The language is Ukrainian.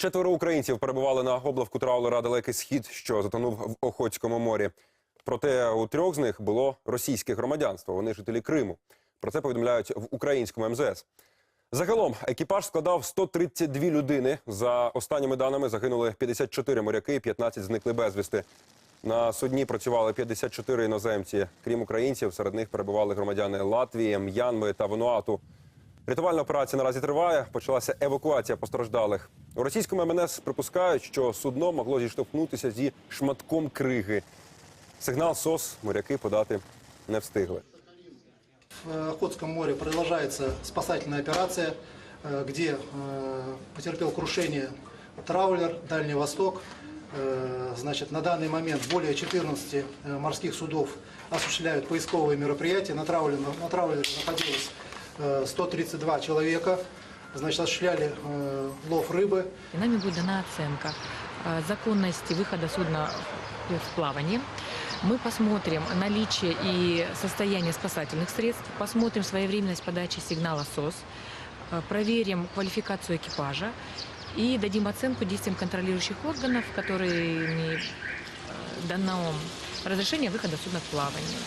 Четверо українців перебували на облавку траулера Далекий Схід, що затонув в Охотському морі. Проте у трьох з них було російське громадянство. Вони жителі Криму. Про це повідомляють в українському МЗС. Загалом екіпаж складав 132 людини. За останніми даними загинули 54 моряки, 15 зникли безвісти. На судні працювали 54 іноземці. Крім українців, серед них перебували громадяни Латвії, М'янми та Вануату. Рятувальна операція наразі триває. Почалася евакуація постраждалих. У російському МНС припускають, що судно могло зіштовхнутися зі шматком криги. Сигнал СОС моряки подати не встигли. В Охотском море продолжается спасательная операция, э, где э, потерпел крушение траулер «Дальний Восток». Э, Значит, на данный момент более 14 э, морских судов осуществляют поисковые мероприятия. На траулере, на траулере находилось э, 132 человека. Значит, осуществляли э, лов рыбы. И нами будет дана оценка э, законности выхода судна в плавание. Мы посмотрим наличие и состояние спасательных средств, посмотрим своевременность подачи сигнала СОС, э, проверим квалификацию экипажа и дадим оценку действиям контролирующих органов, которыми э, дано разрешение выхода судна в плавание.